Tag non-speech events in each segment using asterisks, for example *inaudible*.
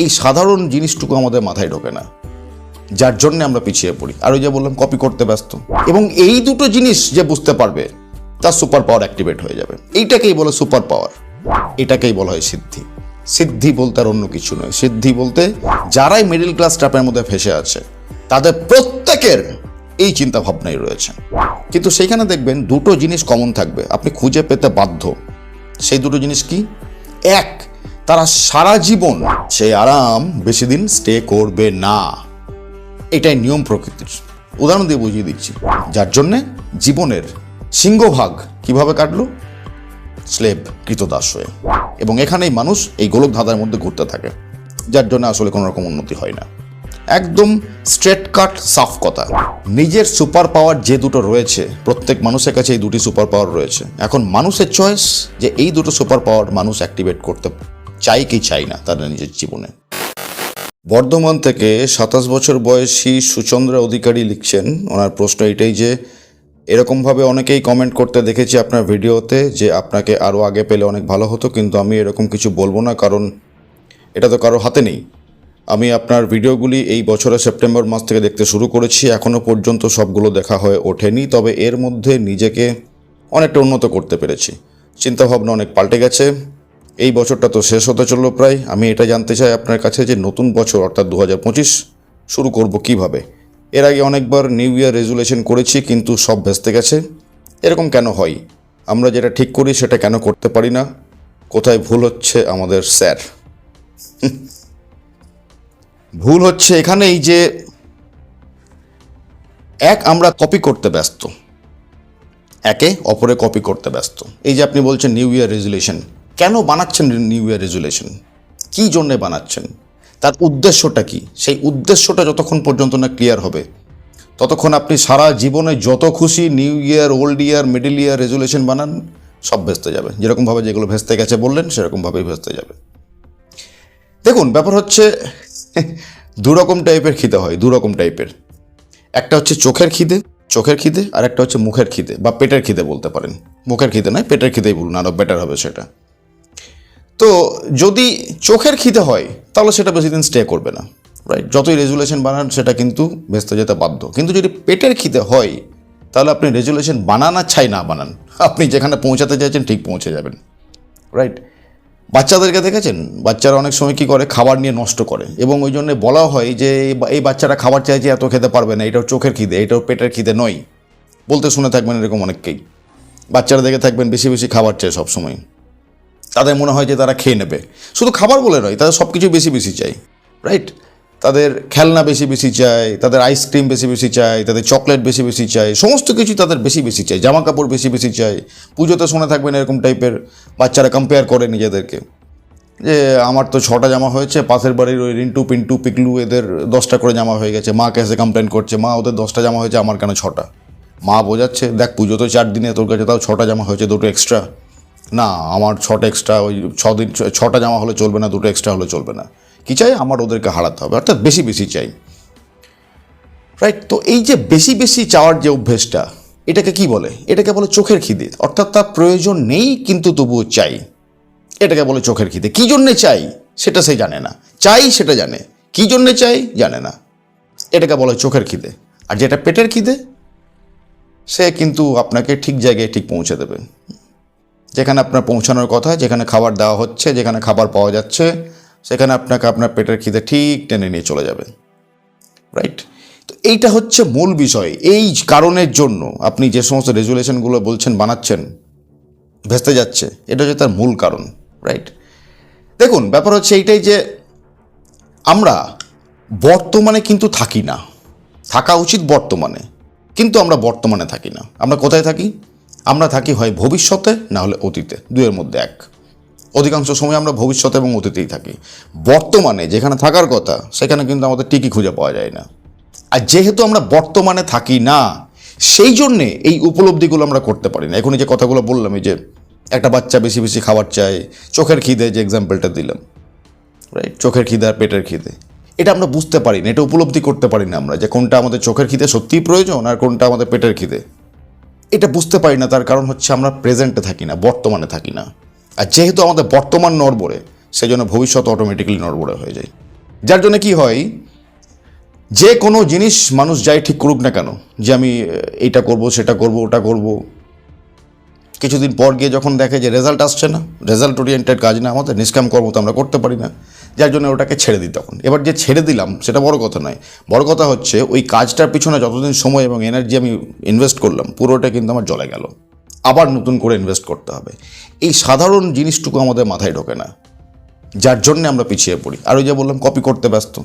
এই সাধারণ জিনিসটুকু আমাদের মাথায় ঢোকে না। যার জন্য আমরা পিছিয়ে পড়ি। আর ওই যে বললাম কপি করতে ব্যস্ত। এবং এই দুটো জিনিস যে বুঝতে পারবে, তার সুপার পাওয়ার অ্যাক্টিভেট হয়ে যাবে। এইটাকেই বলে সুপার পাওয়ার এটাকেই বলা হয় সিদ্ধি। সিদ্ধি বলতে আর অন্য কিছু নয়। সিদ্ধি বলতে যারাই মিডল ক্লাস ট্র্যাপের মধ্যে ফেসে আছে, তাদের প্রত্যেকের এই চিন্তা ভাবনাই রয়েছে। কিন্তু সেখানে দেখবেন দুটো জিনিস কমন থাকবে। আপনি খুঁজে পেতে বাধ্য। সেই দুটো জিনিস কি? এক তারা সারা জীবন সেই আরাম বেশি দিন স্টে করবে না। এটাই নিয়ম প্রকৃতির। উদাহরণ দিয়ে বুঝিয়ে দিচ্ছি। যার জন্যে জীবনের সিংহভাগ কীভাবে কাটলো? স্লেব কৃতদাস হয়ে। এবং এখানেই মানুষ এই গোলক ধাঁধার মধ্যে ঘুরতে থাকে। যার জন্য আসলে কোনো রকম উন্নতি হয় না। একদম স্ট্রেট কাট সাফ কথা। নিজের সুপার পাওয়ার যে দুটো রয়েছে, প্রত্যেক মানুষের কাছে এই দুটি সুপার পাওয়ার রয়েছে। এখন মানুষের চয়েস যে এই দুটো সুপার পাওয়ার মানুষ অ্যাক্টিভেট করতে চাই কি চাই না তাদের নিজের জীবনে। বর্ধমান থেকে সাতাশ বছর বয়সী সুচন্দ্রা অধিকারী লিখছেন, ওনার প্রশ্ন এটাই যে, এরকমভাবে অনেকেই কমেন্ট করতে দেখেছি আপনার ভিডিওতে যে, আপনাকে আরও আগে পেলে অনেক ভালো হতো, কিন্তু আমি এরকম কিছু বলব না, কারণ এটা তো কারও হাতে নেই। আমি আপনার ভিডিওগুলি এই বছরের সেপ্টেম্বর মাস থেকে দেখতে শুরু করেছি এখনও পর্যন্ত সবগুলো দেখা হয়ে ওঠেনি, তবে এর মধ্যে নিজেকে অনেকটা উন্নত করতে পেরেছি। চিন্তাভাবনা অনেক পাল্টে গেছে এই বছরটা তো শেষ হতে চলল প্রায়। আমি এটা জানতে চাই আপনার কাছে যে নতুন বছর, অর্থাৎ দু হাজার পঁচিশ, শুরু করব কীভাবে? এর আগে অনেকবার নিউ ইয়ার রেজুলেশন করেছি, কিন্তু সব ভেস্তে গেছে। এরকম কেন হয়? আমরা যেটা ঠিক করি, সেটা কেন করতে পারি না? কোথায় ভুল হচ্ছে আমাদের স্যার? ভুল হচ্ছে এখানেই যে, এক, আমরা কপি করতে ব্যস্ত। একে অপরে কপি করতে ব্যস্ত। এই যে আপনি বলছেন নিউ ইয়ার রেজুলেশন কেন বানাচ্ছেন নিউ ইয়ার রেজুলেশন কী জন্যে বানাচ্ছেন? তার উদ্দেশ্যটা কি? সেই উদ্দেশ্যটা যতক্ষণ পর্যন্ত না ক্লিয়ার হবে, ততক্ষণ আপনি সারা জীবনে যত খুশি new year old year middle year resolution বানান, সব ভেস্তে যাবে। যেরকমভাবে যেগুলো ভেস্তে গেছে বললেন, সেরকমভাবেই ভেস্তে যাবে। দেখুন, ব্যাপার হচ্ছে, দুরকম টাইপের খিদে হয়, দুরকম টাইপের। একটা হচ্ছে চোখের খিদে চোখের খিদে, আর একটা হচ্ছে মুখের খিদে, বা পেটের খিদে বলতে পারেন। মুখের খিদে নয়, পেটের খিদেই বলুন আরও বেটার হবে সেটা। তো যদি চোখের খিদে হয়, তাহলে সেটা বেশি দিন স্টে করবে না রাইট যতই রেজুলেশন বানান, সেটা কিন্তু ভেস্তে যেতে বাধ্য। কিন্তু যদি পেটের খিদে হয়, তাহলে আপনি রেজুলেশন বানান আর ছাই না বানান। আপনি যেখানে পৌঁছাতে চাইছেন, ঠিক পৌঁছে যাবেন রাইট বাচ্চাদেরকে দেখেছেন? বাচ্চারা অনেক সময় কী করে? খাবার নিয়ে নষ্ট করে। এবং ওই জন্য বলা হয় যে, এই এই বাচ্চারা খাবার চাইছে, এত খেতে পারবে না, এটাও চোখের খিদে, এটাও পেটের খিদে নয়। বলতে শুনে থাকবেন এরকম অনেককেই। বাচ্চারা দেখে থাকবেন, বেশি বেশি খাবার চায় সবসময়। তাদের মনে হয় যে তারা খেয়ে নেবে। শুধু খাবার বলে নয়, তাদের সব কিছু বেশি বেশি চাই রাইট তাদের খেলনা বেশি বেশি চাই, তাদের আইসক্রিম বেশি বেশি চাই, তাদের চকলেট বেশি বেশি চাই, সমস্ত কিছু তাদের বেশি বেশি চাই, জামা কাপড় বেশি বেশি চাই। পুজোতে শুনে থাকবেন এরকম টাইপের বাচ্চারা কম্পেয়ার করে নিজেদেরকে। যে আমার তো ছটা জামা হয়েছে, পাশের বাড়ির ওই রিন্টু, পিন্টু, পিকলু, এদের দশটা করে জামা হয়ে গেছে। মাকে এসে কমপ্লেন করছে, মা, ওদের দশটা জামা হয়েছে, আমার কেন ছটা? মা বোঝাচ্ছে, দেখ, পুজো তো চার দিনে, তোর কাছে তাও ছটা জামা হয়েছে, দুটো এক্সট্রা না, আমার ছটা এক্সট্রা ওই দিন ছটা জামা হলে চলবে না, দুটো এক্সট্রা হলে চলবে না। কী চাই? আমার ওদেরকে হারাতে হবে। অর্থাৎ বেশি বেশি চাই। রাইট তো এই যে বেশি বেশি চাওয়ার যে অভ্যেসটা, এটাকে কি বলে? এটাকে বলে চোখের খিদে। অর্থাৎ তার প্রয়োজন নেই, কিন্তু তবুও চাই। এটাকে বলে চোখের খিদে। কী জন্যে চাই? সেটা সে জানে না। চাই সেটা জানে। কী জন্যে চাই? জানে না। এটাকে বলে চোখের খিদে। আর যেটা পেটের খিদে, সে কিন্তু আপনাকে ঠিক জায়গায় ঠিক পৌঁছে দেবে। যেখানে আপনার পৌঁছানোর কথা, যেখানে খাবার দেওয়া হচ্ছে, যেখানে খাবার পাওয়া যাচ্ছে, সেখানে আপনাকে আপনার পেটের খিদে ঠিক টেনে নিয়ে চলে যাবে। রাইট তো এইটা হচ্ছে মূল বিষয়। এই কারণের জন্য আপনি যে সমস্ত রেজুলেশনগুলো বলছেন, বানাচ্ছেন, ভেস্তে যাচ্ছে, এটা হচ্ছে তার মূল কারণ। রাইট দেখুন, ব্যাপার হচ্ছে এইটাই যে আমরা বর্তমানে কিন্তু থাকি না। থাকা উচিত বর্তমানে। কিন্তু আমরা বর্তমানে থাকি না। আমরা কোথায় থাকি? আমরা থাকি হয় ভবিষ্যতে, না হলে অতীতে। দুয়ের মধ্যে এক। অধিকাংশ সময় আমরা ভবিষ্যতে এবং অতীতেই থাকি। বর্তমানে যেখানে থাকার কথা, সেখানে কিন্তু আমাদের টিকি খুঁজে পাওয়া যায় না। আর যেহেতু আমরা বর্তমানে থাকি না, সেই জন্যে এই উপলব্ধিগুলো আমরা করতে পারি না। এখন যে কথাগুলো বললাম, এই যে একটা বাচ্চা বেশি বেশি খাবার চায়, চোখের খিদে যে এক্সাম্পলটা দিলাম রাইট চোখের খিদে আর পেটের খিদে। এটা আমরা বুঝতে পারি না, এটা উপলব্ধি করতে পারি না আমরা যে কোনটা আমাদের চোখের খিদে সত্যিই প্রয়োজন আর কোনটা আমাদের পেটের খিদে। এটা বুঝতে পারি না, তার কারণ হচ্ছে আমরা প্রেজেন্টে থাকি না, বর্তমানে থাকি না। আর যেহেতু আমাদের বর্তমান নড়বড়ে সেই জন্য ভবিষ্যৎ অটোমেটিক্যালি নড়বড়ে হয়ে যায়। যার জন্য কি হয়, যে কোনো জিনিস মানুষ যাই ঠিক করুক না কেন, যে আমি এটা করব, সেটা করব, ওটা করব কিছুদিন পর গিয়ে যখন দেখে যে রেজাল্ট আসছে না রেজাল্ট ওরিয়েন্টেড কাজ না, আমাদের নিষ্কাম কর্ম তো আমরা করতে পারি না। যার জন্য ওটাকে ছেড়ে দিই তখন। এবার যে ছেড়ে দিলাম, সেটা বড় কথা নয়। বড় কথা হচ্ছে, ওই কাজটার পিছনে যতদিন সময় এবং এনার্জি আমি ইনভেস্ট করলাম, পুরোটা কিন্তু আমার জলে গেল। আবার নতুন করে ইনভেস্ট করতে হবে। এই সাধারণ জিনিসটুকু আমাদের মাথায় ঢোকে না। যার জন্যে আমরা পিছিয়ে পড়ি। আর ওই যে বললাম কপি করতে ব্যস্ত।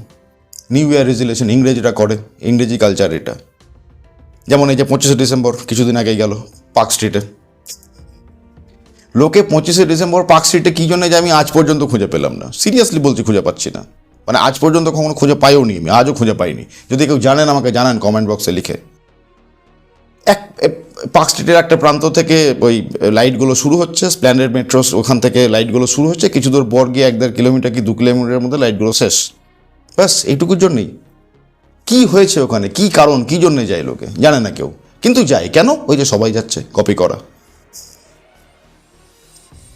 নিউ ইয়ার রেজুলেশন ইংরেজিরা করে, ইংরেজি কালচার এটা। যেমন এই যে পঁচিশে ডিসেম্বর কিছুদিন আগেই গেল পার্ক স্ট্রিটে লোকে পঁচিশে ডিসেম্বর পার্ক স্ট্রিটে কী জন্য যে আমি আজ পর্যন্ত খুঁজে পেলাম না। সিরিয়াসলি বলছি খুঁজে পাচ্ছি না। মানে আজ পর্যন্ত কখনো খুঁজে পাইও নি আমি, আজও খুঁজে পাইনি। যদি কেউ জানেন আমাকে জানান কমেন্ট বক্সে লিখে। এক পার্ক স্ট্রিটের একটা প্রান্ত থেকে ওই লাইটগুলো শুরু হচ্ছে স্প্ল্যান্ডেড মেট্রোস ওখান থেকে লাইটগুলো শুরু হচ্ছে, কিছু দূর পর গিয়ে এক দেড় কিলোমিটার কি দু কিলোমিটারের মধ্যে লাইটগুলো শেষ। ব্যাস, এইটুকুর জন্যই। কি হয়েছে ওখানে? কি কারণ? কি জন্যে যায় লোকে? জানে না কেউ। কিন্তু যায়। কেন? ওই যে সবাই যাচ্ছে কপি করা।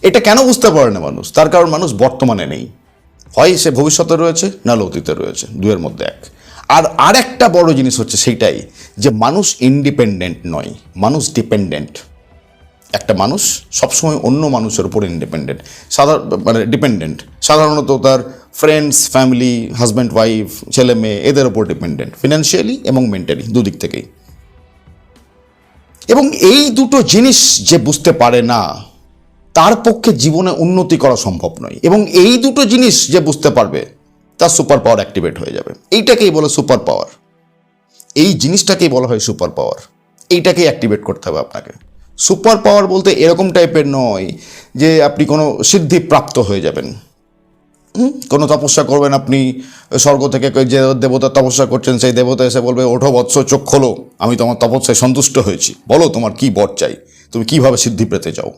এটা কেন বুঝতে পারে না মানুষ? তার কারণ মানুষ বর্তমানে নেই। হয় সে ভবিষ্যতে রয়েছে, না অতীতে রয়েছে। দুয়ের মধ্যে এক। আর আরেকটা বড় জিনিস হচ্ছে সেইটাই যে মানুষ ইন্ডিপেন্ডেন্ট নয়। মানুষ ডিপেন্ডেন্ট একটা মানুষ সবসময় অন্য মানুষের উপর ইন্ডিপেন্ডেন্ট সাধারণ মানে ডিপেন্ডেন্ট সাধারণত তার ফ্রেন্ডস ফ্যামিলি হাজব্যান্ড ওয়াইফ ছেলে, মেয়ে, এদের উপর ডিপেন্ডেন্ট ফিনান্সিয়ালি এবং মেন্টালি দুদিক থেকেই। এবং এই দুটো জিনিস যে বুঝতে পারে না তার পক্ষে জীবনে উন্নতি করা সম্ভব নয়। এবং এই দুটো জিনিস যে বুঝতে পারবে, তার সুপার পাওয়ার অ্যাক্টিভেট হয়ে যাবে। এইটাকেই বলে সুপার পাওয়ার। এই জিনিসটাকেই বলা হয় সুপার পাওয়ার। এইটাকেই অ্যাক্টিভেট করতে হবে আপনাকে। সুপার পাওয়ার বলতে এরকম টাইপের নয় যে আপনি কোনো সিদ্ধি প্রাপ্ত হয়ে যাবেন? কোনো তপস্যা করবেন আপনি, স্বর্গ থেকে যে দেবতা তপস্যা করছেন, সেই দেবতা এসে বলবে, ওঠো বৎস, চোখ খোলো। আমি তোমার তপস্যায় সন্তুষ্ট হয়েছি। বলো তোমার কি বর চাই? তুমি কীভাবে সিদ্ধি পেতে চাও?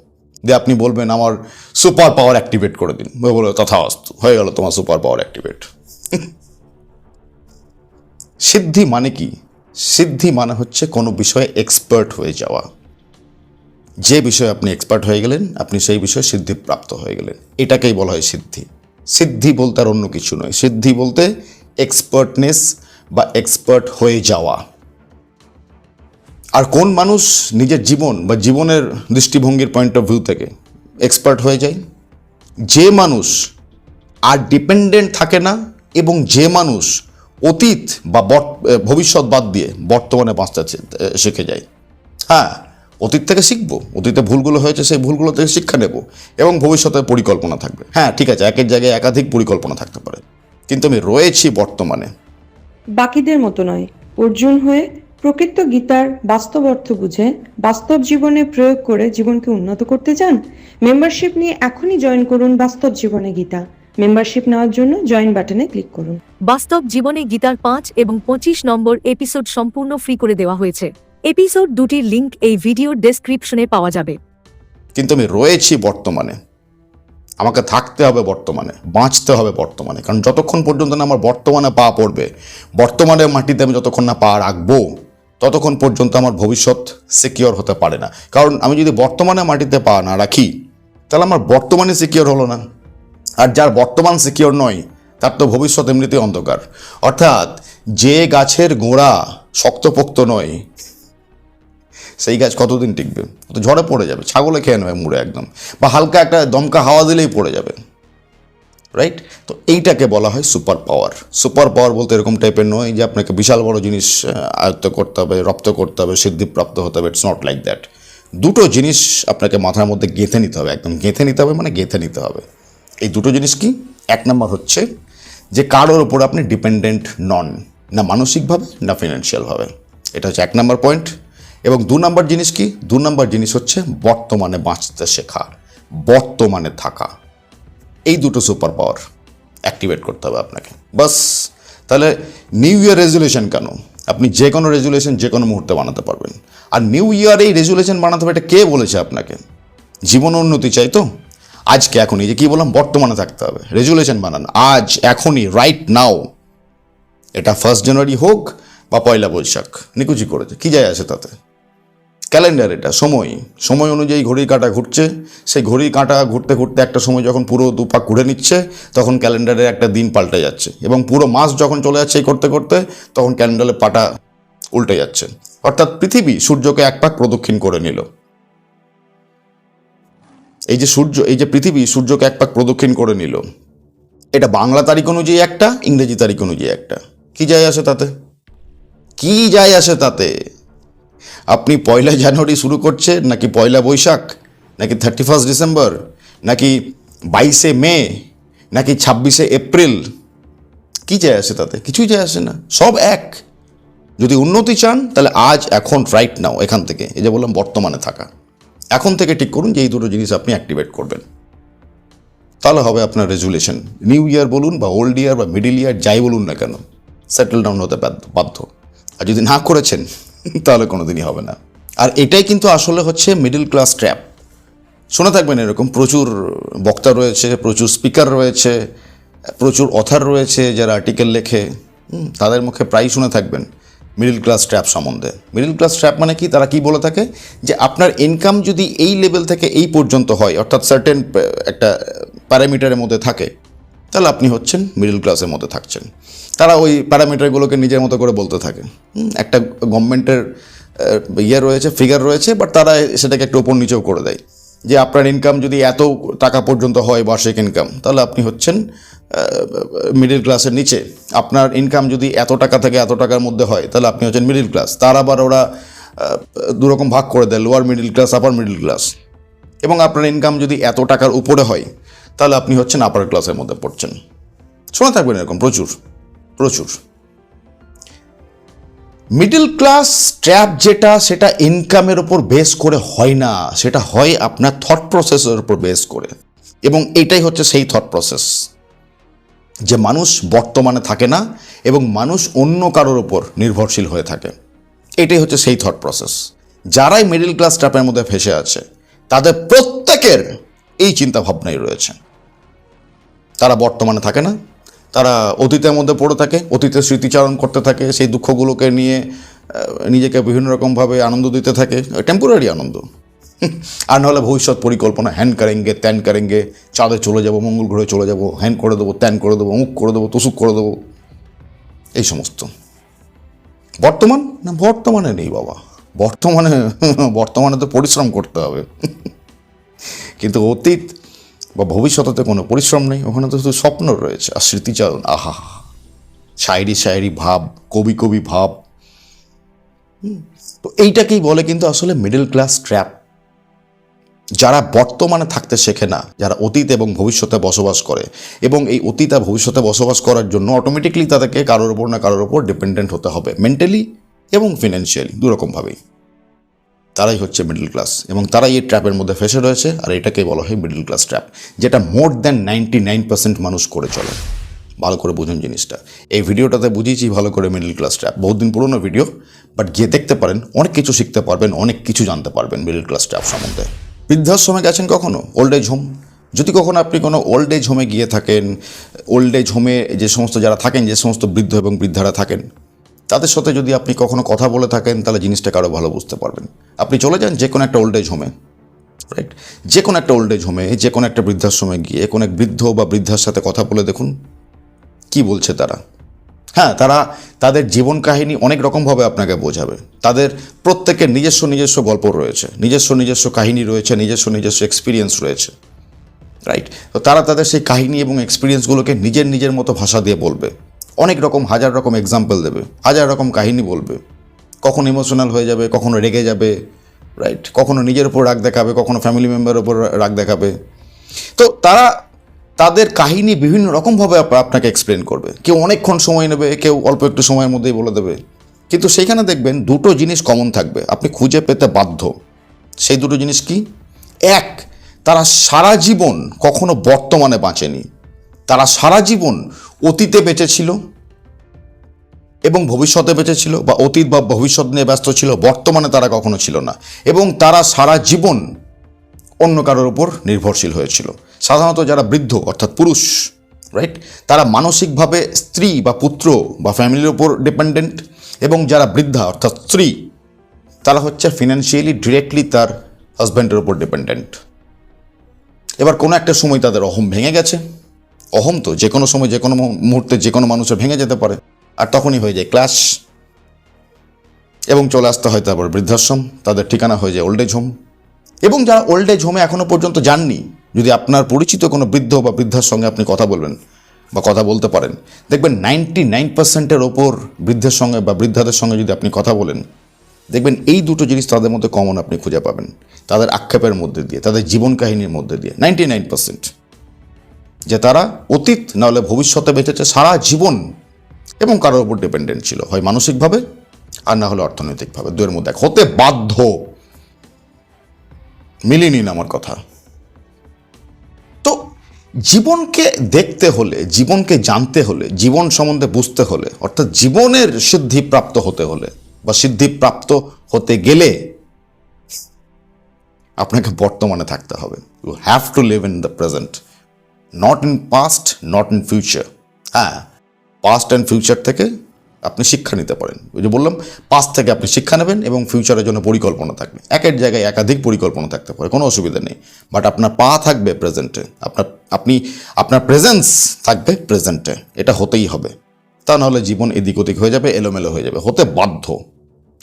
দিয়ে আপনি বলবেন, আমার সুপার পাওয়ার অ্যাক্টিভেট করে দিন। বলে, তথাস্তু, হয়ে গেল তোমার সুপার পাওয়ার অ্যাক্টিভেট সিদ্ধি মানে কি? সিদ্ধি মানে হচ্ছে কোনো বিষয়ে এক্সপার্ট হয়ে যাওয়া। যে বিষয়ে আপনি এক্সপার্ট হয়ে গেলেন, আপনি সেই বিষয়ে সিদ্ধিপ্রাপ্ত হয়ে গেলেন। এটাকেই বলা হয় সিদ্ধি। সিদ্ধি বলতে আর অন্য কিছু নয়। সিদ্ধি বলতে এক্সপার্টনেস বা এক্সপার্ট হয়ে যাওয়া। আর কোন মানুষ নিজের জীবন বা জীবনের দৃষ্টিভঙ্গির পয়েন্ট অফ ভিউ থেকে এক্সপার্ট হয়ে যায়? যে মানুষ আর ডিপেন্ডেন্ট থাকে না এবং যে মানুষ অতীত বা ভবিষ্যৎ বাদ দিয়ে বর্তমানে বাঁচতে শিখে যায়। হ্যাঁ অতীত থেকে শিখব, অতীতে ভুলগুলো হয়েছে সেই ভুলগুলো থেকে শিক্ষা নেব এবং ভবিষ্যতে পরিকল্পনা থাকবে। হ্যাঁ ঠিক আছে, একের জায়গায় একাধিক পরিকল্পনা থাকতে পারে। কিন্তু আমি রয়েছি বর্তমানে। বাকিদের মতো নয়, অর্জুন হয়ে প্রকৃত গীতার বাস্তব অর্থ বুঝে বাস্তব জীবনে প্রয়োগ করে জীবনকে উন্নত করতে চান? মেম্বারশিপ নিয়ে এখনই জয়েন করুন বাস্তব জীবনে গীতা। মেম্বারশিপ নেওয়ার জন্য জয়েন বাটনে ক্লিক করুন। বাস্তব জীবনে গীতার পাঁচ এবং পঁচিশ নম্বর এপিসোড সম্পূর্ণ ফ্রি করে দেওয়া হয়েছে। এপিসোড দুটির লিংক এই ভিডিওর ডেসক্রিপশনে পাওয়া যাবে। কিন্তু আমি রয়েছি বর্তমানে। আমাকে থাকতে হবে বর্তমানে বাঁচতে হবে বর্তমানে। কারণ যতক্ষণ পর্যন্ত না আমার বর্তমানে পা পড়বে বর্তমানে মাটিতে আমি যতক্ষণ না পা রাখব ততক্ষণ পর্যন্ত আমার ভবিষ্যৎ সিকিওর হতে পারে না। কারণ আমি যদি বর্তমানে মাটিতে পা না রাখি, তাহলে আমার বর্তমানে সিকিওর হলো না। আর যার বর্তমান সিকিওর নয়, তার তো ভবিষ্যৎ এমনিতেই অন্ধকার। অর্থাৎ যে গাছের গোড়া শক্তপোক্ত নয়, সেই গাছ কতদিন টিকবে? ঝড়ে পড়ে যাবে, ছাগলে খেয়ে নেবে মুড়ে একদম। বা হালকা একটা দমকা হাওয়া দিলেই পড়ে যাবে। রাইট তো এইটাকে বলা হয় সুপার পাওয়ার সুপার পাওয়ার বলতে এরকম টাইপের নয় যে আপনাকে বিশাল বড় জিনিস আয়ত্ত করতে হবে, রপ্ত করতে হবে সিদ্ধিপ্রাপ্ত হতে হবে ইটস নট লাইক দ্যাট দুটো জিনিস আপনাকে মাথার মধ্যে গেঁথে নিতে হবে, একদম গেঁথে নিতে হবে মানে গেঁথে নিতে হবে। এই দুটো জিনিস কি? এক নম্বর হচ্ছে যে কারোর ওপর আপনি ডিপেন্ডেন্ট নন না মানসিকভাবে, না ফিনান্সিয়ালভাবে এটা হচ্ছে এক নম্বর পয়েন্ট এবং দু নম্বর জিনিস কি? দু নম্বর জিনিস হচ্ছে বর্তমানে বাঁচতে শেখা, বর্তমানে থাকা। এই দুটো সুপার পাওয়ার অ্যাক্টিভেট করতে হবে আপনাকে। বাস, তাহলে নিউ ইয়ার রেজুলেশন কেন? আপনি যে কোনো রেজুলেশন যে কোনো মুহূর্তে বানাতে পারবেন। আর নিউ ইয়ার এই রেজুলেশন বানাতে হবে এটা কে বলেছে আপনাকে? জীবন উন্নতি চাই তো? আজকে এখনই যে কি বললাম? বর্তমানে থাকতে হবে। রেজুলেশন বানান। আজ, এখনই রাইট নাও এটা ফার্স্ট জানুয়ারি হোক বা পয়লা বৈশাখ, নিকুচি করেছে। কি যায় আছে তাতে? ক্যালেন্ডার এটা, সময়। সময় অনুযায়ী ঘড়ির কাঁটা ঘুরছে। সেই ঘড়ির কাঁটা ঘুরতে ঘুরতে একটা সময় যখন পুরো দুপাক ঘুরে নিচ্ছে, তখন ক্যালেন্ডারের একটা দিন পাল্টে যাচ্ছে। এবং পুরো মাস যখন চলে যাচ্ছে এই করতে করতে, তখন ক্যালেন্ডারের পাটা উল্টে যাচ্ছে। অর্থাৎ পৃথিবী সূর্যকে এক পাক প্রদক্ষিণ করে নিল। এই যে সূর্য, এই যে পৃথিবী সূর্যকে এক পাক প্রদক্ষিণ করে নিল। এটা বাংলা তারিখ অনুযায়ী একটা, ইংরেজি তারিখ অনুযায়ী একটা। কি যায় আসে তাতে? কি যায় আসে তাতে? আপনি পয়লা জানুয়ারি শুরু করছে নাকি পয়লা বৈশাখ, নাকি থার্টি ফার্স্ট ডিসেম্বর নাকি বাইশে মে, নাকি ছাব্বিশে এপ্রিল? কি যায় আসে তাতে? কিছুই যায় আসে না। সব এক। যদি উন্নতি চান, তাহলে আজ, এখন রাইট নাও এখান থেকে। এই যে বললাম, বর্তমানে থাকা। এখন থেকে ঠিক করুন যে এই দুটো জিনিস আপনি অ্যাক্টিভেট করবেন। তাহলে হবে আপনার রেজুলেশন নিউ ইয়ার বলুন বা ওল্ড ইয়ার বা মিডিল ইয়ার যাই বলুন না কেন সেটেল ডাউন হতে বাধ্য। আর যদি না করেছেন *laughs* তাহলে কোনো দিনই হবে না। আর এটাই কিন্তু আসলে হচ্ছে মিডল ক্লাস ট্র্যাপ শুনে থাকবেন এরকম প্রচুর বক্তা রয়েছে, প্রচুর স্পিকার রয়েছে, প্রচুর অথার রয়েছে যারা আর্টিকেল লেখে। তাদের মুখে প্রায় শুনে থাকবেন মিডল ক্লাস ট্র্যাপ সম্বন্ধে। মিডল ক্লাস ট্র্যাপ মানে কি? তারা কি বলে থাকে? যে আপনার ইনকাম যদি এই লেভেল থেকে এই পর্যন্ত হয়, অর্থাৎ সার্টেন একটা প্যারামিটারের মধ্যে থাকে তাহলে আপনি হচ্ছেন মিডল ক্লাসের মধ্যে থাকছেন। তারা ওই প্যারামিটারগুলোকে নিজের মতো করে বলতে থাকে। একটা গভর্নমেন্টের ইয়ে রয়েছে ফিগার রয়েছে বাট তারা সেটাকে একটু ওপর নিচেও করে দেয়। যে আপনার ইনকাম যদি এত টাকা পর্যন্ত হয় বার্ষিক ইনকাম তাহলে আপনি হচ্ছেন মিডিল ক্লাসের নিচে। আপনার ইনকাম যদি এত টাকা থেকে এত টাকার মধ্যে হয়, তাহলে আপনি হচ্ছেন মিডল ক্লাস তার আবার ওরা দুরকম ভাগ করে দেয় lower middle class upper middle class এবং আপনার ইনকাম যদি এত টাকার উপরে হয় তাহলে আপনি হচ্ছেন আপার ক্লাসের মধ্যে পড়ছেন। শোনা থাকবেন এরকম, প্রচুর প্রচুর। মিডল ক্লাস ট্র্যাপ যেটা, সেটা ইনকামের ওপর বেস করে হয় না, সেটা হয় আপনার থট প্রসেসের উপর বেস করে। এবং এটাই হচ্ছে সেই থট প্রসেস যে মানুষ বর্তমানে থাকে না, এবং মানুষ অন্য কারোর ওপর নির্ভরশীল হয়ে থাকে। এটাই হচ্ছে সেই থট প্রসেস যারাই মিডল ক্লাস ট্র্যাপের মধ্যে ফেসে আছে, তাদের প্রত্যেকের এই চিন্তা ভাবনাই রয়েছে। তারা বর্তমানে থাকে না। তারা অতীতের মধ্যে পড়ে থাকে, অতীতের স্মৃতিচারণ করতে থাকে, সেই দুঃখগুলোকে নিয়ে নিজেকে বিভিন্ন রকমভাবে আনন্দ দিতে থাকে টেম্পোরারি আনন্দ। আর নাহলে ভবিষ্যৎ পরিকল্পনা, হ্যান কারেঙ্গে, ত্যান কারেঙ্গে, চাঁদে চলে যাব, মঙ্গল গ্রহে চলে যাব, হ্যান করে দেবো, ত্যান করে দেবো, অমুক করে দেবো, তুসুক করে দেবো, এই সমস্ত। বর্তমান? না, বর্তমানে নেই বাবা। বর্তমানে বর্তমানে তো পরিশ্রম করতে হবে। কিন্তু অতীত বা ভবিষ্যতে কোনো পরিশ্রম নেই, ওখানে তো শুধু স্বপ্ন রয়েছে, আর স্মৃতিচারণ, আহা। শায়েরি শায়েরি ভাব, কবি কবি ভাব। তো এইটাকেই বলে কিন্তু আসলে মিডল ক্লাস ট্র্যাপ যারা বর্তমানে থাকতে শেখে না, যারা অতীত এবং ভবিষ্যতে বসবাস করে, এবং এই অতীত আর ভবিষ্যতে বসবাস করার জন্য অটোমেটিকলি তাদেরকে কারোর ওপর না কারোর ওপর ডিপেন্ডেন্ট হতে হবে মেন্টালি এবং ফিনান্সিয়ালি দুরকমভাবেই তারাই হচ্ছে মিডল ক্লাস এবং তারাই এই ট্র্যাপের মধ্যে ফেসে রয়েছে আর এটাকে বলা হয় মিডল ক্লাস ট্র্যাপ যেটা more than ninety nine percent মানুষ করে চলে। ভালো করে বুঝুন জিনিসটা। এই ভিডিওটাতে বুঝিয়েছি ভালো করে মিডল ক্লাস ট্র্যাপ বহুদিন পুরনো ভিডিও বাট গিয়ে দেখতে পারেন, অনেক কিছু শিখতে পারবেন, অনেক কিছু জানতে পারবেন মিডল ক্লাস ট্র্যাপ সম্বন্ধে। বৃদ্ধাশ্রমে গেছেন কখনো? ওল্ড এজ হোম যদি কখনো আপনি কোনো ওল্ড এজ হোমে গিয়ে থাকেন ওল্ড এজ হোমে যে সমস্ত যারা থাকেন, যে সমস্ত বৃদ্ধ এবং বৃদ্ধারা থাকেন তাদের সাথে যদি আপনি কখনো কথা বলে থাকেন, তাহলে জিনিসটাকে আরও ভালো বুঝতে পারবেন। আপনি চলে যান যে কোনো একটা ওল্ড এজ হোমে রাইট যে কোনো একটা ওল্ড এজ হোমে যে কোনো একটা বৃদ্ধাশ্রমে গিয়ে কোনো এক বৃদ্ধ বা বৃদ্ধার সাথে কথা বলে দেখুন, কি বলছে তারা? হ্যাঁ তারা তাদের জীবন কাহিনী অনেক রকমভাবে আপনাকে বোঝাবে। তাদের প্রত্যেকের নিজস্ব নিজস্ব গল্প রয়েছে, নিজস্ব নিজস্ব কাহিনী রয়েছে, নিজস্ব নিজস্ব এক্সপিরিয়েন্স রয়েছে রাইট তো তারা তাদের সেই কাহিনী এবং এক্সপিরিয়েন্সগুলোকে নিজের নিজের মতো ভাষা দিয়ে বলবে। অনেক রকম, হাজার রকম এক্সাম্পল দেবে, হাজার রকম কাহিনী বলবে। কখনো ইমোশনাল হয়ে যাবে, কখনো রেগে যাবে রাইট কখনো নিজের উপর রাগ দেখাবে, কখনো ফ্যামিলি মেম্বারের উপর রাগ দেখাবে। তো তারা, তাদের কাহিনী বিভিন্ন রকমভাবে আপনাকে এক্সপ্লেন করবে। কেউ অনেকক্ষণ সময় নেবে, কেউ অল্প একটু সময়ের মধ্যেই বলে দেবে। কিন্তু সেইখানে দেখবেন দুটো জিনিস কমন থাকবে, আপনি খুঁজে পেতে বাধ্য। সেই দুটো জিনিস কি? এক, তারা সারা জীবন কখনো বর্তমানে বাঁচেনি। তারা সারা জীবন অতীতে বেঁচে ছিল এবং ভবিষ্যতে বেঁচে ছিল বা অতীত বা ভবিষ্যৎ নিয়ে ব্যস্ত ছিল, বর্তমানে তারা কখনো ছিল না। এবং তারা সারা জীবন অন্য কারোর উপর নির্ভরশীল হয়েছিল। সাধারণত যারা বৃদ্ধ, অর্থাৎ পুরুষ রাইট তারা মানসিকভাবে স্ত্রী বা পুত্র বা ফ্যামিলির উপর ডিপেন্ডেন্ট এবং যারা বৃদ্ধা, অর্থাৎ স্ত্রী, তারা হচ্ছে ফিনান্সিয়ালি ডিরেক্টলি তার হাজব্যান্ডের উপর ডিপেন্ডেন্ট এবার কোনো একটা সময় তাদের অহম ভেঙে গেছে। অহম তো, যে কোনো সময়, যে কোনো মুহূর্তে যে কোনো মানুষের ভেঙে যেতে পারে, আর তখনই হয়ে যায় ক্লাস। এবং চলে আসতে হয় তারপর বৃদ্ধাশ্রম, তাদের ঠিকানা হয়ে যায় ওল্ড এজ হোম। এবং যারা ওল্ড এজ হোমে এখনও পর্যন্ত যাননি, যদি আপনার পরিচিত কোনো বৃদ্ধ বা বৃদ্ধার সঙ্গে আপনি কথা বলবেন বা কথা বলতে পারেন, দেখবেন নাইনটি নাইন পার্সেন্টের ওপর বৃদ্ধের সঙ্গে বা বৃদ্ধাদের সঙ্গে যদি আপনি কথা বলেন, দেখবেন এই দুটো জিনিস তাদের মধ্যে কমন আপনি খুঁজে পাবেন, তাদের আক্ষেপের মধ্যে দিয়ে, তাদের জীবন কাহিনীর মধ্যে দিয়ে নাইনটি নাইন পার্সেন্ট যে তারা অতীত নাহলে ভবিষ্যতে বেঁচেছে, সারা জীবন এবং কারোর উপর ডিপেন্ডেন্ট ছিল। হয় মানসিকভাবে আর না হলে অর্থনৈতিকভাবে। দুয়ের মধ্যে হতে বাধ্য। মিলিয়ে নিন আমার কথা। তো জীবনকে দেখতে হলে, জীবনকে জানতে হলে, জীবন সম্বন্ধে বুঝতে হলে, অর্থাৎ জীবনের সিদ্ধিপ্রাপ্ত হতে হলে বা সিদ্ধিপ্রাপ্ত হতে গেলে আপনাকে বর্তমানে থাকতে হবে। You have to live in the present not in past not in future হ্যাঁ পাস্ট অ্যান্ড ফিউচার থেকে আপনি শিক্ষা নিতে পারেন। ওই যে বললাম পাস্ট থেকে আপনি শিক্ষা নেবেন এবং ফিউচারের জন্য পরিকল্পনা থাকবে। একের জায়গায় একাধিক পরিকল্পনা থাকতে পারে, কোনো অসুবিধা নেই। বাট আপনার পা থাকবে প্রেজেন্টে আপনার, আপনি, আপনার প্রেজেন্স থাকবে প্রেজেন্টে এটা হতেই হবে। তা নাহলে জীবন এদিক ওদিক হয়ে যাবে, এলোমেলো হয়ে যাবে। হতে বাধ্য।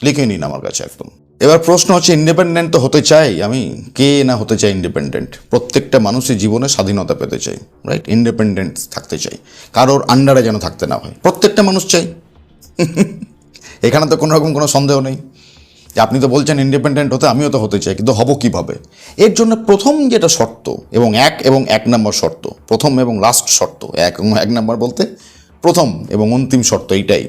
লিখে নিন আমার কাছে একদম। এবার প্রশ্ন হচ্ছে ইন্ডিপেন্ডেন্ট তো হতে চাই। আমি কে না হতে চাই ইন্ডিপেন্ডেন্ট প্রত্যেকটা মানুষই জীবনে স্বাধীনতা পেতে চাই রাইট ইন্ডিপেন্ডেন্ট থাকতে চাই। কারোর আন্ডারে যেন থাকতে না হয়। প্রত্যেকটা মানুষ চাই। *laughs* এখানে তো কোনো রকম কোনো সন্দেহ নেই। যে আপনি তো বলছেন ইন্ডিপেন্ডেন্ট হতে, আমিও তো হতে চাই, কিন্তু হব কীভাবে? এর জন্য প্রথম যেটা শর্ত, এবং এক এবং এক নম্বর শর্ত, প্রথম এবং লাস্ট শর্ত, এক এবং এক নম্বর বলতে প্রথম এবং অন্তিম শর্ত এইটাই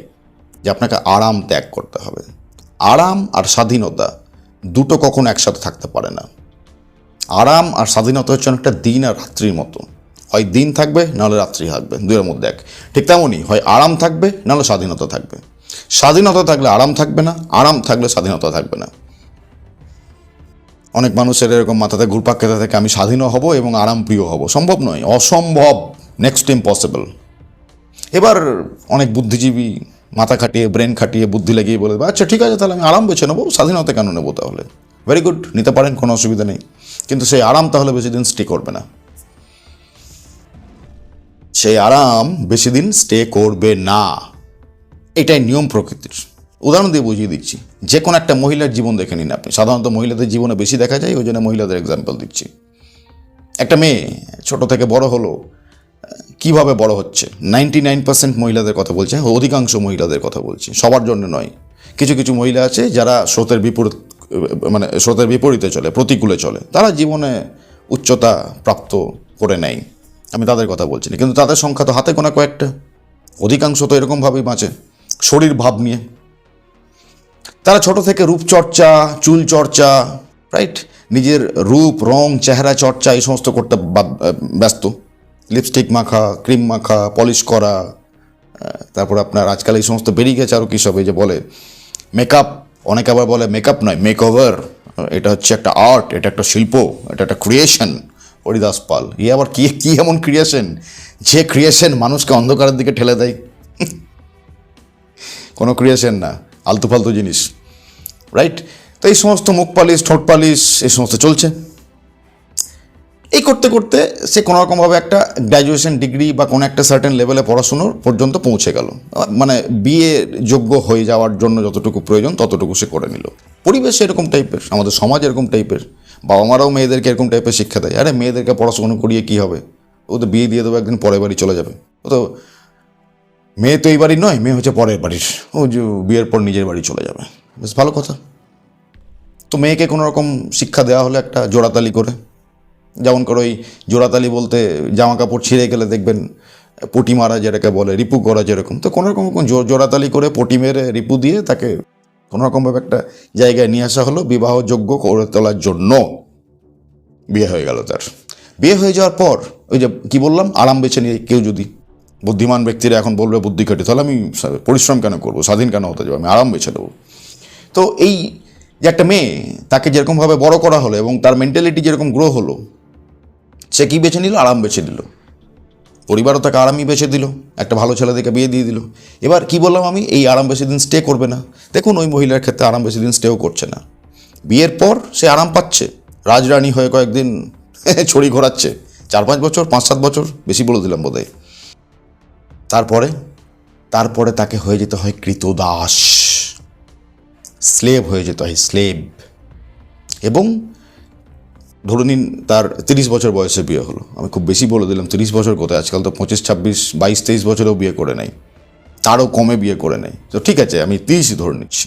যে আপনাকে আরাম ত্যাগ করতে হবে। আরাম আর স্বাধীনতা দুটো কখনো একসাথে থাকতে পারে না। আরাম আর স্বাধীনতা হচ্ছে অনেকটা দিন আর রাত্রির মতো। হয় দিন থাকবে, নাহলে রাত্রি থাকবে দুয়ের মধ্যে এক। ঠিক তেমনই হয় আরাম থাকবে, নাহলে স্বাধীনতা থাকবে। স্বাধীনতা থাকলে আরাম থাকবে না, আরাম থাকলে স্বাধীনতা থাকবে না। অনেক মানুষের এরকম মাথাতে ঘুরপাক খেতে থাকে, আমি স্বাধীনও হব এবং আরাম প্রিয় হব। সম্ভব নয়, অসম্ভব নেক্সট ইম্পসিবল এবার অনেক বুদ্ধিজীবী মাথা খাটিয়ে ব্রেন খাটিয়ে, বুদ্ধি লাগিয়ে বলে দেবে আচ্ছা ঠিক আছে, তাহলে আমি আরাম বেছে নেব, স্বাধীনতা কেন নেব তাহলে? ভেরি গুড নিতে পারেন, কোনো অসুবিধা নেই। কিন্তু সেই আরাম তাহলে বেশি দিন স্টে করবে না। সেই আরাম বেশি দিন স্টে করবে না। এটাই নিয়ম প্রকৃতির। উদাহরণ দিয়ে বুঝিয়ে দিচ্ছি, যে কোনো একটা মহিলার জীবন দেখে নিন আপনি। সাধারণত মহিলাদের জীবনে বেশি দেখা যায়, ওই জন্য মহিলাদের এক্সাম্পল দিচ্ছি। একটা মেয়ে ছোট থেকে বড় হলো কীভাবে বড় হচ্ছে? নাইনটি নাইন পার্সেন্ট মহিলাদের কথা বলছে হ্যাঁ, অধিকাংশ মহিলাদের কথা বলছি সবার জন্য নয়। কিছু কিছু মহিলা আছে যারা স্রোতের বিপরীত মানে স্রোতের বিপরীতে চলে প্রতিকূলে চলে। তারা জীবনে উচ্চতা প্রাপ্ত করে নেয়। আমি তাদের কথা বলছি না কিন্তু তাদের সংখ্যা তো হাতে গোনা কয়েকটা। অধিকাংশ তো এরকমভাবেই বাঁচে শরীর ভাব নিয়ে। তারা ছোট থেকে রূপচর্চা চুল চর্চা রাইট নিজের রূপ রং চেহারা চর্চা এই সমস্ত করতে ব্যস্ত। লিপস্টিক মাখা ক্রিম মাখা পলিশ করা তারপর আপনার আজকাল এই সমস্ত বেরিয়ে গেছে আরও কী সব, এই যে বলে মেকআপ অনেকে আবার বলে মেকআপ নয় মেক ওভার এটা হচ্ছে একটা আর্ট এটা একটা শিল্প, এটা একটা ক্রিয়েশন হরিদাস পাল। ই আবার কি, কী এমন ক্রিয়েশন যে ক্রিয়েশন মানুষকে অন্ধকারের দিকে ঠেলে দেয়। *laughs* কোনো ক্রিয়েশন না, আলতু ফালতু জিনিস রাইট তো এই সমস্ত মুখ পালিশ, ঠোঁট পালিশ, এই সমস্ত চলছে। এই করতে করতে সে কোনো রকমভাবে একটা গ্র্যাজুয়েশন ডিগ্রি বা কোনো একটা সার্টেন লেভেলে পড়াশুনোর পর্যন্ত পৌঁছে গেল। মানে বিয়ে যোগ্য হয়ে যাওয়ার জন্য যতটুকু প্রয়োজন ততটুকু সে করে নিল। পরিবেশ এরকম টাইপের আমাদের সমাজ এরকম টাইপের বাবা মারাও মেয়েদেরকে এরকম টাইপের শিক্ষা দেয়। আরে মেয়েদেরকে পড়াশুনো করিয়ে কী হবে? ও তো বিয়ে দিয়ে দেবো, একদিন পরের বাড়ি চলে যাবে। ও তো মেয়ে তো এই বাড়ির নয়, মেয়ে হচ্ছে পরের বাড়ির। ও যে বিয়ের পর নিজের বাড়ি চলে যাবে। বেশ ভালো কথা। তো মেয়েকে কোনো রকম শিক্ষা দেওয়া হলে একটা জোড়াতালি করে যেমন করে ওই জোড়াতালি বলতে জামা কাপড় ছিঁড়ে গেলে দেখবেন পটি মারা যেটাকে বলে, রিপু করা যেরকম। তো কোনো রকম কোনো জো- জোড়াতালি করে পটি মেরে রিপু দিয়ে তাকে কোনো রকমভাবে একটা জায়গায় নিয়ে আসা হলো বিবাহযোগ্য করে তোলার জন্য। বিয়ে হয়ে গেল তার। বিয়ে হয়ে যাওয়ার পর ওই যে কি বললাম, আরাম বেছে নিয়ে কেউ যদি বুদ্ধিমান ব্যক্তিরা এখন বলবে বুদ্ধি কাটি তাহলে আমি পরিশ্রম কেন করব, স্বাধীন কেন হতে যাব, আমি আরাম বেছে দেবো তো এই যে একটা মেয়ে, তাকে যেরকমভাবে বড় করা হলো এবং তার মেন্টালিটি যেরকম গ্রো হলো সে কি বেছে নিল? আরাম বেছে নিল। পরিবারও তাকে আরামই বেছে দিল। একটা ভালো ছেলে দেখে বিয়ে দিয়ে দিল। এবার কি বললাম আমি? এই আরাম বেশি দিন স্টে করবে না। দেখুন, ওই মহিলার ক্ষেত্রে আরাম বেশি দিন স্টেও করছে না। বিয়ের পর সে আরাম পাচ্ছে। রাজরানী হয়ে কয়েকদিন *laughs* ছড়ি ঘোরাচ্ছে। চার পাঁচ বছর, পাঁচ সাত বছর, বেশি বলে দিলাম বোধহয়। তারপরে তারপরে তাকে হয়ে যেতে হয় কৃতদাস। স্লেভ হয়ে যেতে হয় স্লেভ এবং ধরে নিন তার তিরিশ বছর বয়সে বিয়ে হলো। আমি খুব বেশি বলে দিলাম তিরিশ বছর কোথায়? আজকাল তো পঁচিশ, ছাব্বিশ, বাইশ, তেইশ বছরেও বিয়ে করে নেয় তারও কমে বিয়ে করে নেয় তো ঠিক আছে, আমি তিরিশই ধরে নিচ্ছি।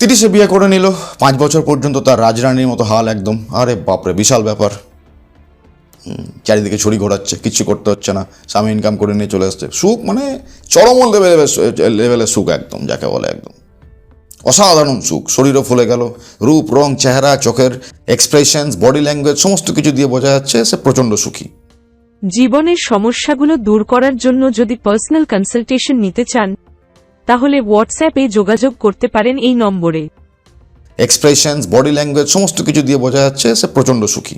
তিরিশে বিয়ে করে নিল। পাঁচ বছর পর্যন্ত তার রাজরানীর মতো হাল একদম। আরে বাপরে, বিশাল ব্যাপার। চারিদিকে ছড়ি ঘোরাচ্ছে, কিচ্ছু করতে হচ্ছে না। স্বামী ইনকাম করে নিয়ে চলে আসছে। সুখ মানে চরম লেভেলের লেভেলের সুখ একদম, যাকে বলে একদম। অসাধারণ সুখ শরীরও ফুলে গেল। রূপ রং চেহারা চোখের এক্সপ্রেশনস বডি ল্যাঙ্গুয়েজ সমস্ত কিছু দিয়ে বোঝা যাচ্ছে সে প্রচণ্ড সুখী। জীবনের সমস্যাগুলো দূর করার জন্য যদি পার্সোনাল কনসালটেশন নিতে চান তাহলে হোয়াটসঅ্যাপে যোগাযোগ করতে পারেন এই নম্বরে। এক্সপ্রেশনস বডি ল্যাঙ্গুয়েজ সমস্ত কিছু দিয়ে বোঝা যাচ্ছে সে প্রচণ্ড সুখী।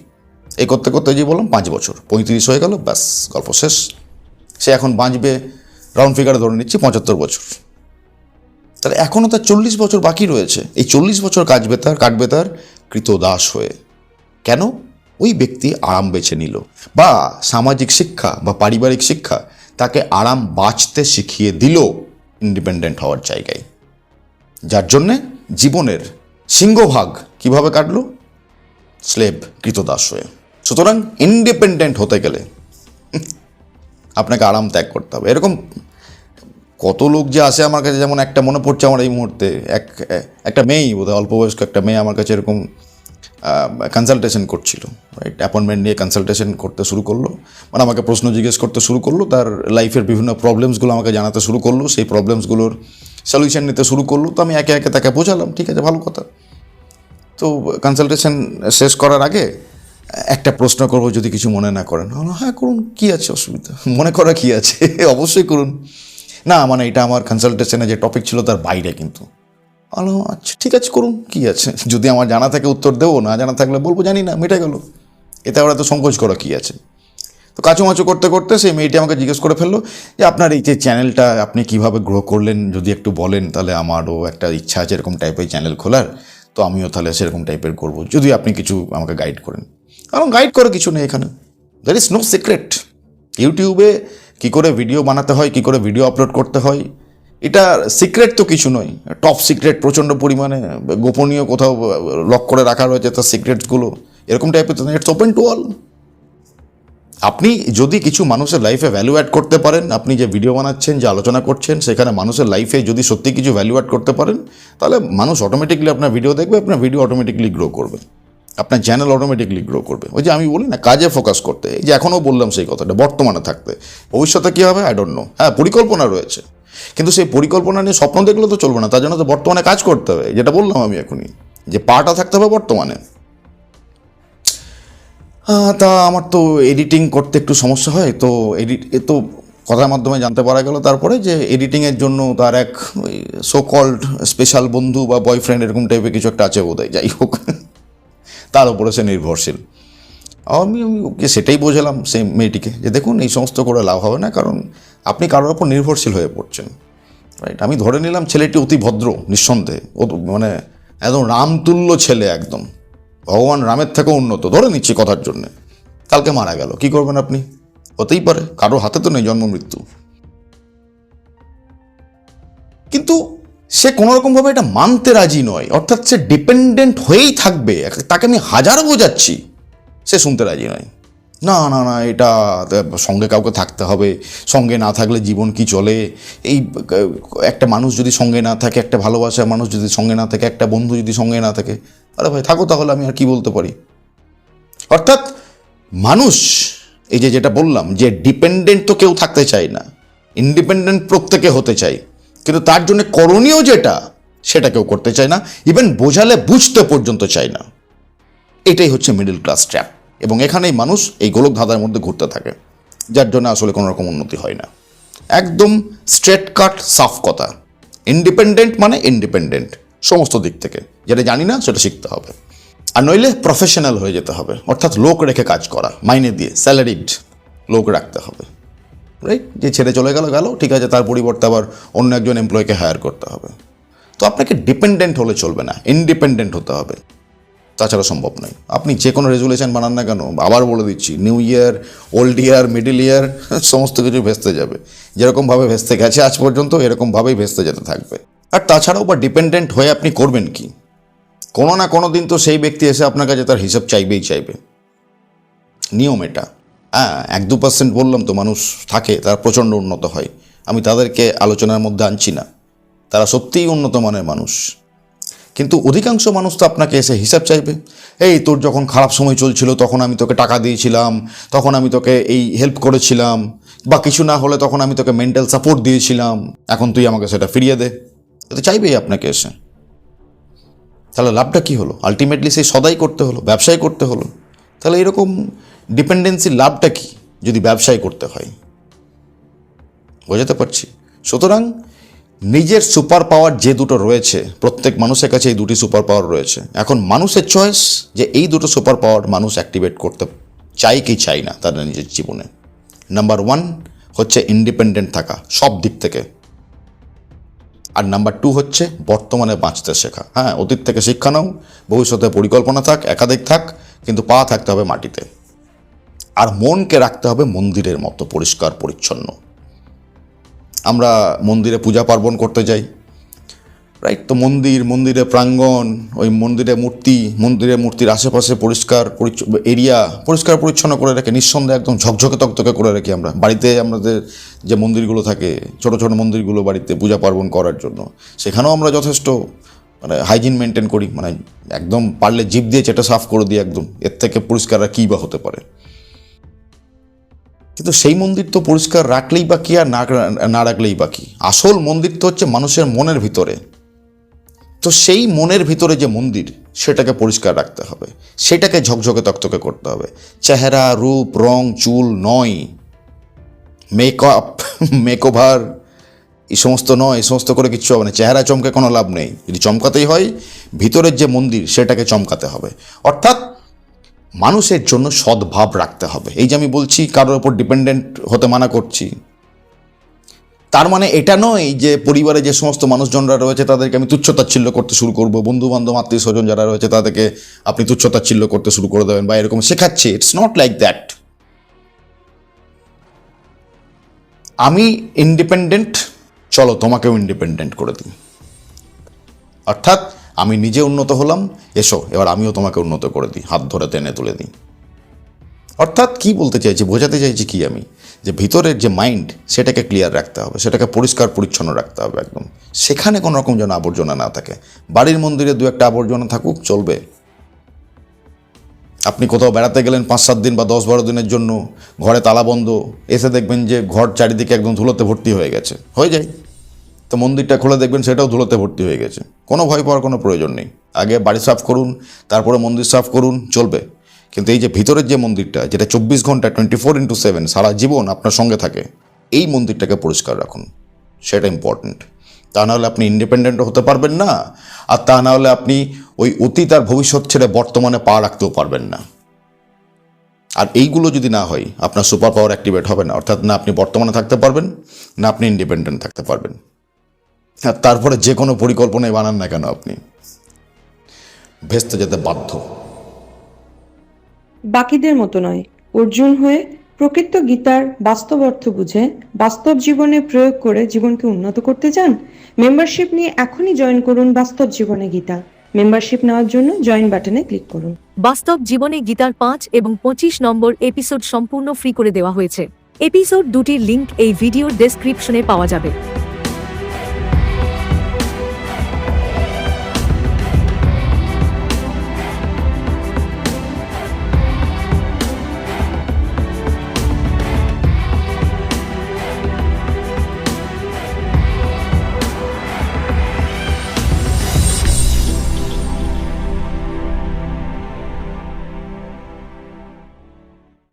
এই করতে করতে যে বললাম পাঁচ বছর পঁয়ত্রিশ হয়ে গেল ব্যাস গল্প শেষ। সে এখন বাঁচবে রাউন্ড ফিগারে ধরে নিচ্ছি পঁচাত্তর বছর। তাহলে এখনও তার চল্লিশ বছর বাকি রয়েছে। এই চল্লিশ বছর কাটবে তার কাটবে তার কৃতদাস হয়ে কেন? ওই ব্যক্তি আরাম বেছে নিল বা সামাজিক শিক্ষা বা পারিবারিক শিক্ষা তাকে আরাম বাঁচতে শিখিয়ে দিল ইন্ডিপেন্ডেন্ট হওয়ার জায়গায়। যার জন্যে জীবনের সিংহভাগ কীভাবে কাটলো? স্লেব কৃতদাস হয়ে। সুতরাং ইন্ডিপেন্ডেন্ট হতে গেলে আপনাকে আরাম ত্যাগ করতে হবে। এরকম কত লোক যে আসে আমার কাছে যেমন একটা মনে পড়ছে আমার এই মুহূর্তে। এক, একটা মেয়েই বোধহয় অল্প বয়স্ক একটা মেয়ে আমার কাছে এরকম কনসালটেশন করছিল রাইট অ্যাপয়েন্টমেন্ট নিয়ে কনসালটেশন করতে শুরু করল। মানে আমাকে প্রশ্ন জিজ্ঞেস করতে শুরু করল, তার লাইফের বিভিন্ন প্রবলেমসগুলো আমাকে জানাতে শুরু করল, সেই প্রবলেমসগুলোর সলিউশন নিতে শুরু করল। তো আমি একে একে তাকে বোঝালাম, ঠিক আছে, ভালো কথা। তো কনসালটেশন শেষ করার আগে একটা প্রশ্ন করব যদি কিছু মনে না করেন। হ্যাঁ করুন, কী আছে অসুবিধা? মনে করা কী আছে? *laughs* অবশ্যই করুন। না মানে এটা আমার কনসালটেশনে যে টপিক ছিল তার বাইরে কিন্তু। আলো আচ্ছা ঠিক আছে, করুন, কী আছে? যদি আমার জানা থাকে উত্তর দেবো, না জানা থাকলে বলব, জানি না, মিটে গেল। এতে আবার এত সংকোচ করা কী আছে? তো কাচুমাচু করতে করতে সেই মেয়েটি আমাকে জিজ্ঞেস করে ফেলল যে, আপনার এই যে চ্যানেলটা আপনি কীভাবে গ্রো করলেন? যদি একটু বলেন, তাহলে আমারও একটা ইচ্ছা আছে এরকম টাইপের চ্যানেল খোলার। তো আমিও তাহলে সেরকম টাইপের করব। যদি আপনি কিছু আমাকে গাইড করেন। কারণ গাইড করে কিছু নেই এখানে। দ্যার ইজ নো সিক্রেট ইউটিউবে কি করে ভিডিও বানাতে হয়, কি করে ভিডিও আপলোড করতে হয়, এটা সিক্রেট তো কিছু নয়। টপ সিক্রেট প্রচণ্ড পরিমাণে, গোপনীয় কোথাও লক করে রাখা রয়েছে তার সিক্রেটসগুলো এরকম টাইপের ইটস ওপেন টু অল আপনি যদি কিছু মানুষের লাইফে ভ্যালু অ্যাড করতে পারেন, আপনি যে ভিডিও বানাচ্ছেন, যে আলোচনা করছেন, সেখানে মানুষের লাইফে যদি সত্যি কিছু ভ্যালু অ্যাড করতে পারেন, তাহলে মানুষ অটোমেটিকলি আপনার ভিডিও দেখবে, আপনার ভিডিও অটোমেটিকলি গ্রো করবে। আপনার চ্যানেল অটোমেটিকলি গ্রো করবে। ওই যে আমি বলি না, কাজে ফোকাস করতে। এই যে এখনও বললাম সেই কথাটা, বর্তমানে থাকতে। ভবিষ্যতে কী হবে? আই ডোন্ট নো হ্যাঁ পরিকল্পনা রয়েছে। কিন্তু সেই পরিকল্পনা নিয়ে স্বপ্ন দেখলে তো চলবে না, তার জন্য তো বর্তমানে কাজ করতে হবে। যেটা বললাম আমি এখনই, যে পাটা থাকতে হবে বর্তমানে। তা আমার তো এডিটিং করতে একটু সমস্যা হয়, তো এডিট এ তো কথার মাধ্যমে জানতে পারা গেল তারপরে যে এডিটিংয়ের জন্য তার এক সো কল্ড স্পেশাল বন্ধু বা বয়ফ্রেন্ড এরকম টাইপের কিছু একটা আছে বোধহয়, যাই হোক। তার উপরে সে নির্ভরশীল। আমি ওকে সেটাই বোঝালাম সেই মেয়েটিকে যে দেখুন এই সমস্ত করে লাভ হবে না, কারণ আপনি কারোর ওপর নির্ভরশীল হয়ে পড়ছেন। রাইট আমি ধরে নিলাম ছেলেটি অতি ভদ্র, নিঃসন্দেহে। মানে একদম রামতুল্য ছেলে একদম। ভগবান রামের থেকেও উন্নত, ধরে নিচ্ছি কথার জন্যে। কালকে মারা গেল, কি করবেন আপনি? হতেই পারে, কারও হাতে তো নেই জন্ম মৃত্যু। কিন্তু সে কোনো রকমভাবে এটা মানতে রাজি নয়। অর্থাৎ সে ডিপেন্ডেন্ট হয়েই থাকবে। তাকে আমি হাজারো বোঝাচ্ছি, সে শুনতে রাজি নয়। না না না, এটা সঙ্গে কাউকে থাকতে হবে, সঙ্গে না থাকলে জীবন কি চলে? এই একটা মানুষ যদি সঙ্গে না থাকে, একটা ভালোবাসার মানুষ যদি সঙ্গে না থাকে, একটা বন্ধু যদি সঙ্গে না থাকে, আরে ভাই, থাকো তাহলে, আমি আর কি বলতে পারি? অর্থাৎ মানুষ, এই যে যেটা বললাম, যে ডিপেন্ডেন্ট তো কেউ থাকতে চায় না ইন্ডিপেন্ডেন্ট প্রত্যেকে হতে চায়। কিন্তু তার জন্য করণীয় যেটা, সেটা কেউ করতে চায় না ইভেন বোঝালে বুঝতে পর্যন্ত চায় না। এটাই হচ্ছে মিডল ক্লাস ট্র্যাপ এবং এখানেই মানুষ এই গোলক ধাঁধার মধ্যে ঘুরতে থাকে, যার জন্য আসলে কোনো রকম উন্নতি হয় না। একদম স্ট্রেট কাট সাফ কথা। ইন্ডিপেন্ডেন্ট মানে ইন্ডিপেন্ডেন্ট সমস্ত দিক থেকে। যেটা জানি না, সেটা শিখতে হবে। আর নইলে প্রফেশনাল হয়ে যেতে হবে। অর্থাৎ লোক রেখে কাজ করা, মাইনে দিয়ে স্যালারিড লোক রাখতে হবে। রাইট যে ছেড়ে চলে গেল গেল, ঠিক আছে, তার পরিবর্তে আবার অন্য একজন এমপ্লয়কে হায়ার করতে হবে। তো আপনাকে ডিপেন্ডেন্ট হলে চলবে না ইন্ডিপেন্ডেন্ট হতে হবে। তাছাড়া সম্ভব নয়। আপনি যে কোনো রেজুলেশন বানান না কেন, আবার বলে দিচ্ছি new year old year middle year সমস্ত কিছু ভেস্তে যাবে। যেরকমভাবে ভেস্তে গেছে আজ পর্যন্ত এরকমভাবেই ভেস্তে যেতে থাকবে। আর তাছাড়াও বা ডিপেন্ডেন্ট হয়ে আপনি করবেন কি? কোনো না কোনো দিন তো সেই ব্যক্তি এসে আপনার কাছে তার হিসাব চাইবেই চাইবে। নিয়ম এটা। হ্যাঁ এক দু পার্সেন্ট বললাম তো মানুষ থাকে, তার প্রচণ্ড উন্নত হয়। আমি তাদেরকে আলোচনার মধ্যে আনছি না। তারা সত্যিই উন্নত মানের মানুষ। কিন্তু অধিকাংশ মানুষ তো আপনাকে এসে হিসাব চাইবে। এই তোর যখন খারাপ সময় চলছিল, তখন আমি তোকে টাকা দিয়েছিলাম, তখন আমি তোকে এই হেল্প করেছিলাম, বা কিছু না হলে তখন আমি তোকে মেন্টাল সাপোর্ট দিয়েছিলাম। এখন তুই আমাকে সেটা ফিরিয়ে দে। এটা চাইবেই আপনাকে এসে। তাহলে লাভটা কী হলো? আলটিমেটলি সেই সদাই করতে হলো, ব্যবসায় করতে হলো। তাহলে এরকম ডিপেন্ডেন্সির লাভটা কি যদি ব্যবসায় করতে হয়? বোঝাতে পারছি? সুতরাং নিজের সুপার পাওয়ার যে দুটো রয়েছে, প্রত্যেক মানুষের কাছে এই দুটি সুপার পাওয়ার রয়েছে। এখন মানুষের চয়েস যে এই দুটো সুপার পাওয়ার মানুষ অ্যাক্টিভেট করতে চাই কি চাই না তাদের নিজের জীবনে। নাম্বার ওয়ান হচ্ছে ইন্ডিপেন্ডেন্ট থাকা, সব দিক থেকে। আর নাম্বার টু হচ্ছে বর্তমানে বাঁচতে শেখা। হ্যাঁ অতীত থেকে শিক্ষা নাও, ভবিষ্যতে পরিকল্পনা থাক, একাধিক থাক, কিন্তু পা থাকতে হবে মাটিতে। আর মনকে রাখতে হবে মন্দিরের মতো পরিষ্কার, পরিচ্ছন্ন। আমরা মন্দিরে পূজা পার্বণ করতে যাই। রাইট তো মন্দির, মন্দিরে প্রাঙ্গণ, ওই মন্দিরে মূর্তি মন্দিরের মূর্তির আশেপাশে পরিষ্কার পরিচ্ছন্ন এরিয়া পরিষ্কার, পরিচ্ছন্ন করে রেখে, নিঃসন্দেহে একদম ঝকঝকে, তকতকে করে রাখি আমরা, বাড়িতে আমাদের যে মন্দিরগুলো থাকে, ছোট ছোট মন্দিরগুলো বাড়িতে পূজা পার্বণ করার জন্য, সেখানেও আমরা যথেষ্ট মানে হাইজিন মেনটেন করি। মানে একদম পারলে জিভ দিয়ে চেটা সাফ করে দিই একদম, এর থেকে পরিষ্কার আর কী বা হতে পারে। কিন্তু সেই মন্দির তো পরিষ্কার রাখলেই বা কি আর না রাখলেই বা কি? আসল মন্দির তো হচ্ছে মানুষের মনের ভিতরে। তো সেই মনের ভিতরে যে মন্দির, সেটাকে পরিষ্কার রাখতে হবে। সেটাকে ঝকঝকে তকতকে করতে হবে। চেহারা, রূপ, রং, চুল, নয় মেকআপ মেকওভার *laughs* এই সমস্ত নয়, এই সমস্ত করে কিচ্ছু হবে না। চেহারা চমকে কোনো লাভ নেই। যদি চমকাতেই হয়, ভিতরের যে মন্দির, সেটাকে চমকাতে হবে। অর্থাৎ মানুষের জন্য সদ্ভাব রাখতে হবে। এই যে আমি বলছি কারোর ওপর ডিপেন্ডেন্ট হতে মানা করছি, তার মানে এটা নয় যে পরিবারে যে সমস্ত মানুষজনরা রয়েছে তাদেরকে আমি তুচ্ছতাচ্ছিল্য করতে শুরু করব বন্ধু বান্ধব আত্মীয় স্বজন যারা রয়েছে তাদেরকে আপনি তুচ্ছতাচ্ছিল্য করতে শুরু করে দেবেন বা এরকম শেখাচ্ছে। ইটস নট লাইক দ্যাট আমি ইন্ডিপেন্ডেন্ট চলো তোমাকেও ইন্ডিপেন্ডেন্ট করে দিই। অর্থাৎ আমি নিজে উন্নত হলাম, এসো, এবার আমিও তোমাকে উন্নত করে দিই, হাত ধরে টেনে তুলে দিই। অর্থাৎ কি বলতে চাইছি, বোঝাতে চাইছি কি আমি? যে ভিতরের যে মাইন্ড সেটাকে ক্লিয়ার রাখতে হবে, সেটাকে পরিষ্কার পরিচ্ছন্ন রাখতে হবে একদম। সেখানে কোনো রকম যেন আবর্জনা না থাকে। বাড়ির মন্দিরে দু একটা আবর্জনা থাকুক, চলবে। আপনি কোথাও বেড়াতে গেলেন পাঁচ সাত দিন বা দশ বারো দিনের জন্য, ঘরে তালা বন্ধ, এসে দেখবেন যে ঘর চারিদিকে একদম ধুলোতে ভর্তি হয়ে গেছে। হয়ে যায়। তো মন্দিরটা খুলে দেখবেন সেটাও ধুলোতে ভর্তি হয়ে গেছে। কোনো ভয় পাওয়ার কোনো প্রয়োজন নেই। আগে বাড়ি সাফ করুন, তারপরে মন্দির সাফ করুন, চলবে। কিন্তু এই যে ভিতরের যে মন্দিরটা, যেটা চব্বিশ ঘণ্টা টোয়েন্টি ফোর ইন্টু সেভেন সারা জীবন আপনার সঙ্গে থাকে, এই মন্দিরটাকে পরিষ্কার রাখুন। সেটা ইম্পর্ট্যান্ট তা নাহলে আপনি ইন্ডিপেন্ডেন্ট হতে পারবেন না, আর তা নাহলে আপনি ওই অতীত আর ভবিষ্যৎ ছেড়ে বর্তমানে পা রাখতেও পারবেন না। আর এইগুলো যদি না হয়, আপনার সুপার পাওয়ার অ্যাক্টিভেট হবে না। অর্থাৎ না আপনি বর্তমানে থাকতে পারবেন, না আপনি ইন্ডিপেন্ডেন্ট থাকতে পারবেন। আর তারপরে যে কোনো পরিকল্পনায় বানান না কেন আপনি? ভেস্তে যেতে বাধ্য। বাকিদের মতো নয়। অর্জুন হয়ে প্রকৃত গীতার বাস্তব অর্থ বুঝে বাস্তব জীবনে প্রয়োগ করে জীবনকে উন্নত করতে চান? মেম্বারশিপ নিয়ে এখনই জয়েন করুন বাস্তব জীবনে গীতা। মেম্বারশিপ নেওয়ার জন্য জয়েন বাটনে ক্লিক করুন। বাস্তব জীবনে গীতার পাঁচ এবং পঁচিশ নম্বর এপিসোড সম্পূর্ণ ফ্রি করে দেওয়া হয়েছে। এপিসোড দুটির লিংক এই ভিডিওর ডেসক্রিপশনে পাওয়া যাবে।